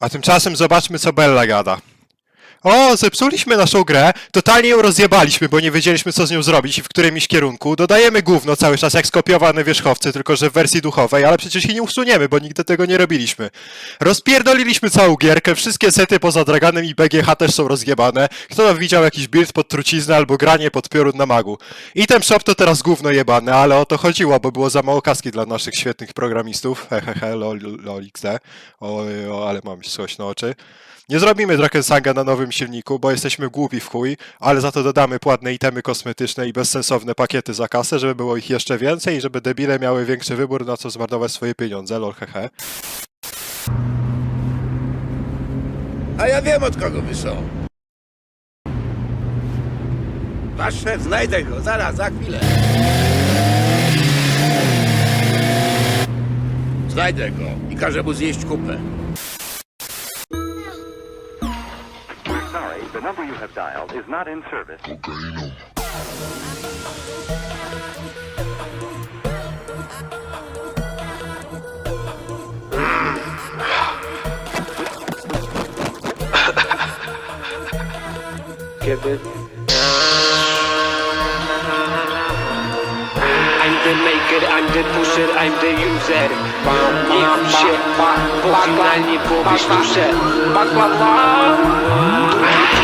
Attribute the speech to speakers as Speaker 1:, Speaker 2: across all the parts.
Speaker 1: A tymczasem zobaczmy, co Bella gada. O, zepsuliśmy naszą grę, totalnie ją rozjebaliśmy, bo nie wiedzieliśmy, co z nią zrobić i w którym iść kierunku. Dodajemy gówno cały czas, jak skopiowane wierzchowce, tylko że w wersji duchowej, ale przecież jej nie usuniemy, bo nigdy tego nie robiliśmy. Rozpierdoliliśmy całą gierkę, wszystkie sety poza Draganem i BGH też są rozjebane. Kto tam widział jakiś build pod truciznę albo granie pod piorun na magu. Item shop to teraz gówno jebane, ale o to chodziło, bo było za mało kaski dla naszych świetnych programistów. Hehehe, lol, lol, XD. O, o, ale mam coś oczy. Nie zrobimy Drakensanga na nowym silniku, bo jesteśmy głupi w chuj, ale za to dodamy płatne itemy kosmetyczne i bezsensowne pakiety za kasę, żeby było ich jeszcze więcej i żeby debile miały większy wybór, na co zmarnować swoje pieniądze, lol hehe.
Speaker 2: A ja wiem od kogo wy są. Wasz szef, znajdę go, zaraz, za chwilę. Znajdę go i każę mu zjeść kupę.
Speaker 3: The number you have dialed is not in service.
Speaker 4: Kiedy? I'm the maker, I'm the pusher, I'm the user Nie kuś się, bo finalnie powiesz duszę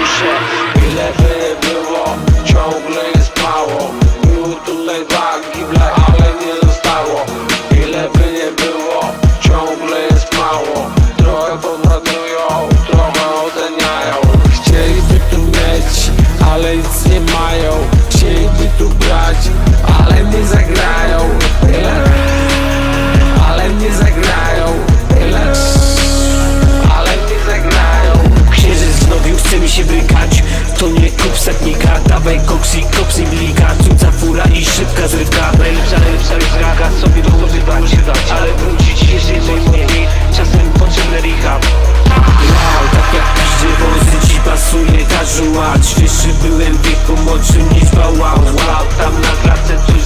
Speaker 4: Duszę
Speaker 5: Ile by
Speaker 4: dawaj koks i koks i blika Cudza fura i szybka zrywka. Najlepsza, najlepsza jest raka Sobie to wydało się dać Ale wrócić jeszcze coś mniej Czasem potrzebny rehab Wow, tak jak każdy wąsy ci pasuje casual Świeższy byłem wieku młodszym niż bałał Wow, tam na klatce coś